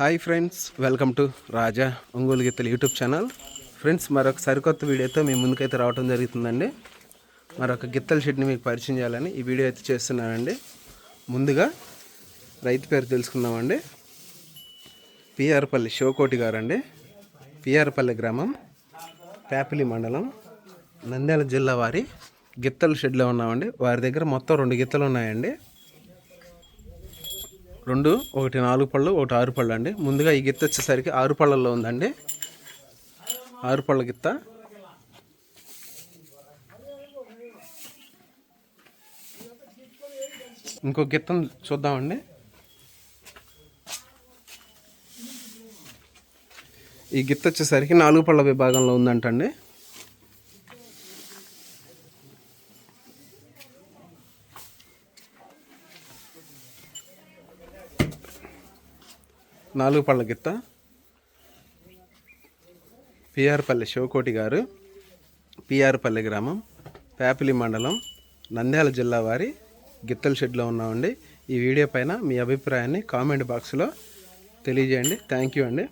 Hi friends welcome to Raja Ongole Geethalu YouTube channel. Friends మరొక సరికొత్త వీడియోతో మీ ముందుకైతే రావడం జరుగుతుందండి. మరొక గిత్తల షెడ్ని మీకు పరిచయం చేయాలని ఈ వీడియో అయితే చేస్తున్నానండి. ముందుగా రైతు పేరు తెలుసుకుందామండి. పిఆర్పల్లి శివకోటి గారండి. పిఆర్పల్లి గ్రామం పేపలి మండలం నంద్యాల జిల్లా వారి గిత్తల షెడ్లో ఉన్నామండి. వారి దగ్గర మొత్తం రెండు గిత్తలు ఉన్నాయండి. రెండు ఒకటి నాలుగు పళ్ళు ఒకటి ఆరు పళ్ళు అండి. ముందుగా ఈ గిత్త వచ్చేసరికి ఆరు పళ్ళల్లో ఉందండి. ఆరు పళ్ళ గిత్త. ఇంకో గిత్తను చూద్దామండి. ఈ గిత్త వచ్చేసరికి నాలుగు పళ్ళ విభాగంలో ఉందంటండి. నాలుగు పళ్ళ గిత్త. పిఆర్పల్లి శివకోటి గారు పిఆర్పల్లి గ్రామం పేపలి మండలం నంద్యాల జిల్లా వారి గిత్తల షెడ్లో ఉన్నామండి. ఈ వీడియో పైన మీ అభిప్రాయాన్ని కామెంట్ బాక్స్లో తెలియజేయండి. థ్యాంక్ యూ అండి.